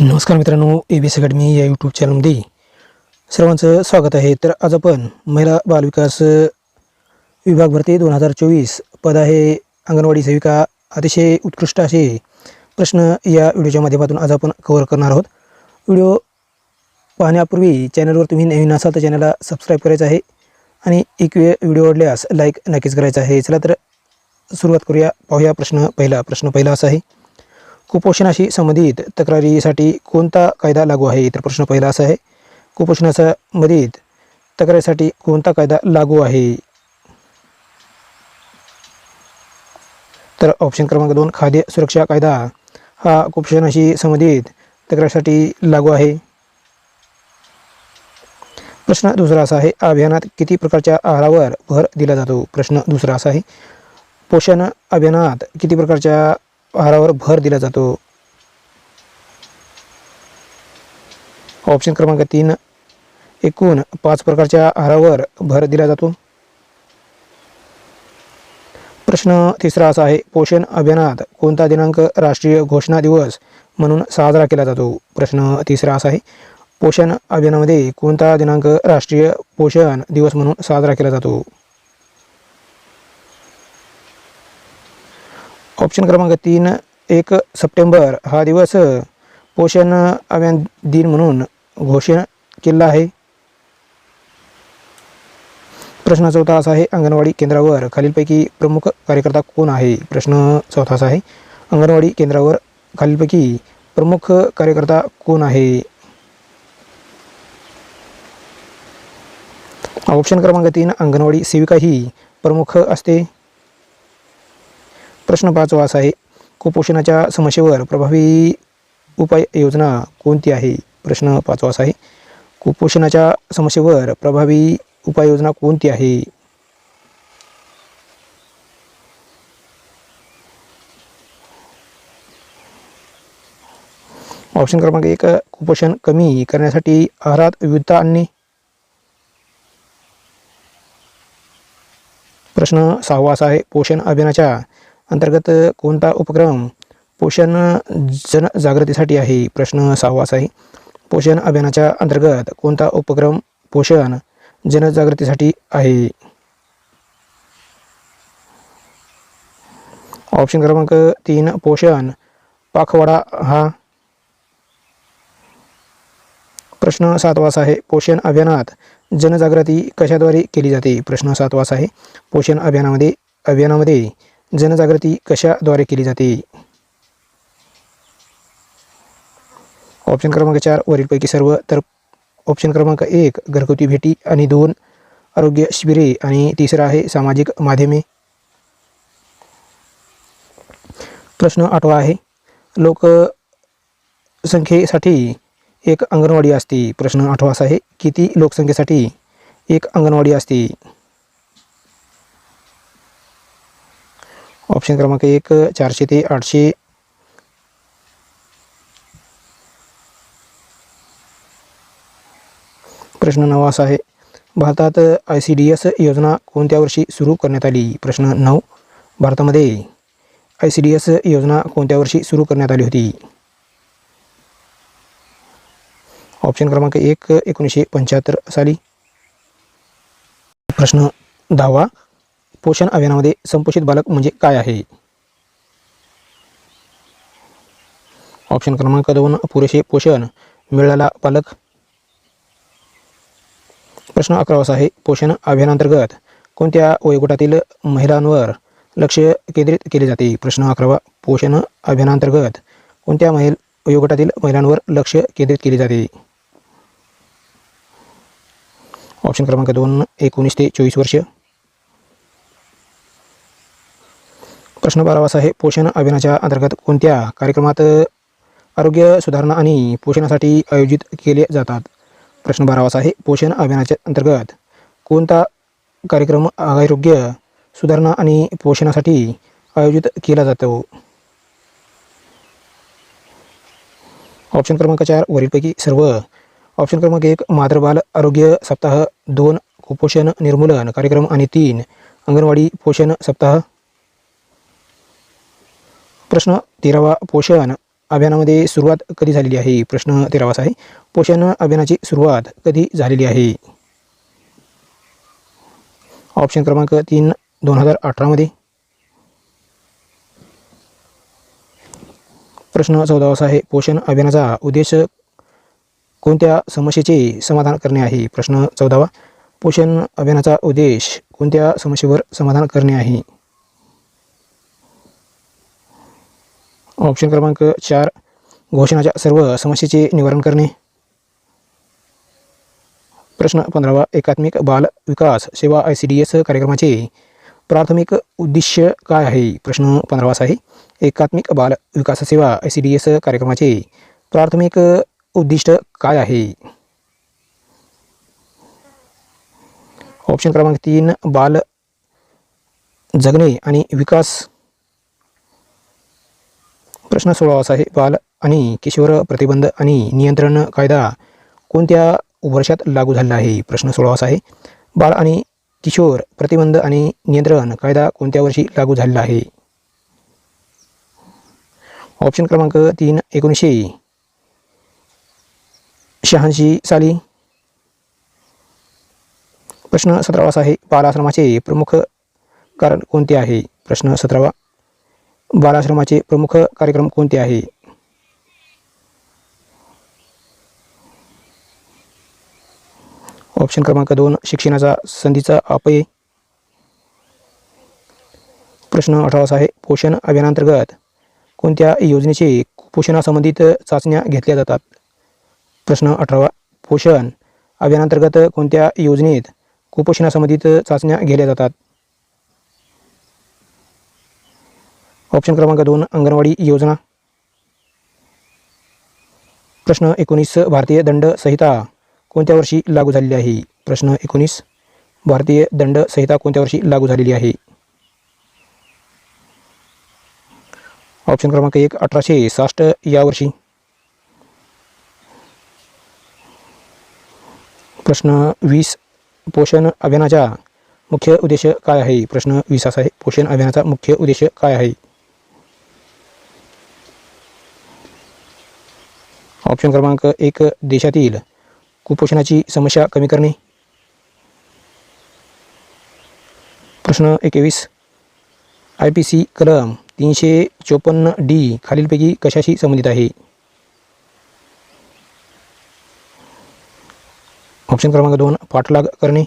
नमस्कार मित्रांनो A B S academy या यूट्यूब चॅनलमध्ये सर्वांचं स्वागत आहे. तर आज आपण महिला बालविकास विभाग भरती दोन हजार चोवीस पद आहे. अंगणवाडी सेविका अतिशय उत्कृष्ट असे प्रश्न या व्हिडिओच्या माध्यमातून आज आपण कव्हर करणार आहोत. व्हिडिओ पाहण्यापूर्वी चॅनलवर तुम्ही नवीन असाल तर चॅनलला सबस्क्राईब करायचं आहे आणि एक वेळ व्हिडिओ आवडल्यास लाईक नक्कीच करायचं आहे. चला तर सुरुवात करूया. पाहूया प्रश्न. पहिला प्रश्न पहिला असा आहे. कुपोषणाशी संबंधित तक्रारीसाठी कोणता कायदा लागू आहे? तर प्रश्न पहिला असा आहे कुपोषणाचा संबंधित तक्रारीसाठी कोणता कायदा लागू आहे? तर ऑप्शन क्रमांक दोन खाद्य सुरक्षा कायदा. हा कुपोषणाशी संबंधित तक्रारीसाठी लागू आहे. प्रश्न दुसरा असा आहे अभियानात किती प्रकारच्या आहारावर भर दिला जातो? प्रश्न दुसरा असा आहे पोषण अभियानात किती प्रकारच्या आहारावर भर दिला जातो. ऑप्शन क्रमांक तीन एकूण पाच प्रकारच्या आहारावर भर दिला जातो. प्रश्न तिसरा असा आहे पोषण अभियानात कोणता दिनांक राष्ट्रीय घोषणा दिवस म्हणून साजरा केला जातो? प्रश्न तिसरा असा आहे पोषण अभियानामध्ये कोणता दिनांक राष्ट्रीय पोषण दिवस म्हणून साजरा केला जातो? ऑप्शन क्रमांक तीन एक सप्टेंबर हा दिवस पोषण अभियान दिन म्हणून घोषणा केला आहे. प्रश्न चौथा असा आहे अंगणवाडी केंद्रावर खालीलपैकी प्रमुख कार्यकर्ता कोण आहे? प्रश्न चौथा असा आहे अंगणवाडी केंद्रावर खालीलपैकी प्रमुख कार्यकर्ता कोण आहे? ऑप्शन क्रमांक तीन अंगणवाडी सेविका ही प्रमुख असते. प्रश्न पाचवा असा आहे कुपोषणाच्या समस्येवर प्रभावी उपाययोजना कोणती आहे? प्रश्न पाचवा असा आहे कुपोषणाच्या समस्येवर प्रभावी उपाययोजना कोणती आहे? ऑप्शन क्रमांक एक कुपोषण कमी करण्यासाठी आहारात विविधता आणणे. प्रश्न सहावा असा आहे पोषण अभियानाच्या अंतर्गत कोणता उपक्रम पोषण जनजागृतीसाठी आहे? प्रश्न सहावाच आहे. पोषण अभियानाच्या अंतर्गत कोणता उपक्रम पोषण जनजागृतीसाठी आहे? ऑप्शन क्रमांक तीन पोषण पाखवाडा हा. प्रश्न सातवास आहे. पोषण अभियानात जनजागृती कशाद्वारे केली जाते? प्रश्न सातवास आहे. पोषण अभियानामध्ये अभियानामध्ये जनजागृती कशाद्वारे केली जाते? ऑप्शन क्रमांक चार वरीलपैकी सर्व. तर ऑप्शन क्रमांक एक घरगुती भेटी आणि दोन आरोग्य शिबिरे. आणि तिसरा आहे सामाजिक माध्यमे. प्रश्न आठवा आहे. लोकसंख्येसाठी एक अंगणवाडी असते. प्रश्न आठवा असा आहे किती लोकसंख्येसाठी एक अंगणवाडी असते. ऑप्शन क्रमांक एक चारशे ते आठशे. प्रश्न नऊ असा आहे भारतात आय सी डी एस योजना कोणत्या वर्षी सुरू करण्यात आली? प्रश्न नऊ भारतामध्ये आय सी डी एस योजना कोणत्या वर्षी सुरू करण्यात आली होती? ऑप्शन क्रमांक एक एकोणीसशे पंच्याहत्तर साली. प्रश्न दहावा पोषण अभियानामध्ये संपोषित बालक म्हणजे काय आहे? ऑप्शन क्रमांक दोन पुरेसे पोषण. मिळाला बालक. प्रश्न अकरा असा आहे पोषण अभियानांतर्गत कोणत्या वयोगटातील महिलांवर लक्ष केंद्रित केले जाते? प्रश्न अकरावा पोषण अभियानांतर्गत कोणत्या महिल वयोगटातील महिलांवर लक्ष केंद्रित केले जाते? ऑप्शन क्रमांक दोन एकोणीस ते चोवीस वर्ष. प्रश्न बारावासा आहे पोषण अभियानाच्या अंतर्गत कोणत्या कार्यक्रमात आरोग्य सुधारणा आणि पोषणासाठी आयोजित केले जातात? प्रश्न बारावासा आहे पोषण अभियानाच्या अंतर्गत कोणता कार्यक्रम आरोग्य सुधारणा आणि पोषणासाठी आयोजित केला जातो? ऑप्शन क्रमांक चार वरीलपैकी सर्व. ऑप्शन क्रमांक एक मातृबाल आरोग्य सप्ताह दोन कुपोषण निर्मूलन कार्यक्रम आणि तीन अंगणवाडी पोषण सप्ताह प्रश्न तेरावा पोषण अभियानामध्ये सुरुवात कधी झालेली आहे? प्रश्न तेरावाचा आहे पोषण अभियानाची सुरुवात कधी झालेली आहे? ऑप्शन क्रमांक तीन दोन हजार अठरामध्ये प्रश्न चौदावाचा आहे पोषण अभियानाचा उद्देश कोणत्या समस्येचे समाधान करणे आहे? प्रश्न चौदावा पोषण अभियानाचा उद्देश कोणत्या समस्येवर समाधान करणे आहे? ऑप्शन क्रमांक चार घोषणाच्या सर्व समस्येचे निवारण करणे. प्रश्न पंधरावा एकात्मिक बाल विकास सेवा आय सी डी एस कार्यक्रमाचे प्राथमिक उद्दिष्ट काय आहे? प्रश्न पंधरावास आहे. एकात्मिक बाल विकास सेवा आय सी डी एस कार्यक्रमाचे प्राथमिक उद्दिष्ट काय आहे? ऑप्शन क्रमांक तीन बाल जगणे आणि विकास प्रश्न सोळावाचा आहे बाल आणि किशोर प्रतिबंध आणि नियंत्रण कायदा कोणत्या वर्षात लागू झालेला आहे? प्रश्न सोळावाचा आहे. बाळ आणि किशोर प्रतिबंध आणि नियंत्रण कायदा कोणत्या वर्षी लागू झालेला आहे? ऑप्शन क्रमांक तीन एकोणीसशे शहाऐंशी साली. प्रश्न सतरावाचा आहे. बालाश्रमाचे प्रमुख कारण कोणते आहे? प्रश्न सतरावा. बालाश्रमाचे प्रमुख कार्यक्रम कोणते आहे? ऑप्शन क्रमांक दोन शिक्षणाचा संधीचा अपय प्रश्न अठरावाचा आहे पोषण अभियानांतर्गत कोणत्या योजनेचे कुपोषणासंबंधित चाचण्या घेतल्या जातात? प्रश्न अठरावा पोषण अभियानांतर्गत कोणत्या योजनेत कुपोषणासंबंधित चाचण्या घेतल्या जातात? ऑप्शन क्रमांक दोन अंगणवाडी योजना. प्रश्न एकोणीस भारतीय दंड संहिता कोणत्या वर्षी लागू झालेली आहे? प्रश्न एकोणीस भारतीय दंड संहिता कोणत्या वर्षी लागू झालेली आहे? ऑप्शन क्रमांक एक अठराशे साठ या वर्षी. प्रश्न वीस पोषण अभियानाचा मुख्य उद्देश काय आहे? प्रश्न वीस असा आहे. पोषण अभियानाचा मुख्य उद्देश काय आहे? ऑप्शन क्रमांक एक देशातील कुपोषणाची समस्या कमी करणे. प्रश्न एकवीस. आय पी सी कलम तीनशे चोपन्न डी खालीलपैकी कशाशी संबंधित आहे? ऑप्शन क्रमांक दोन पाठलाग करणे.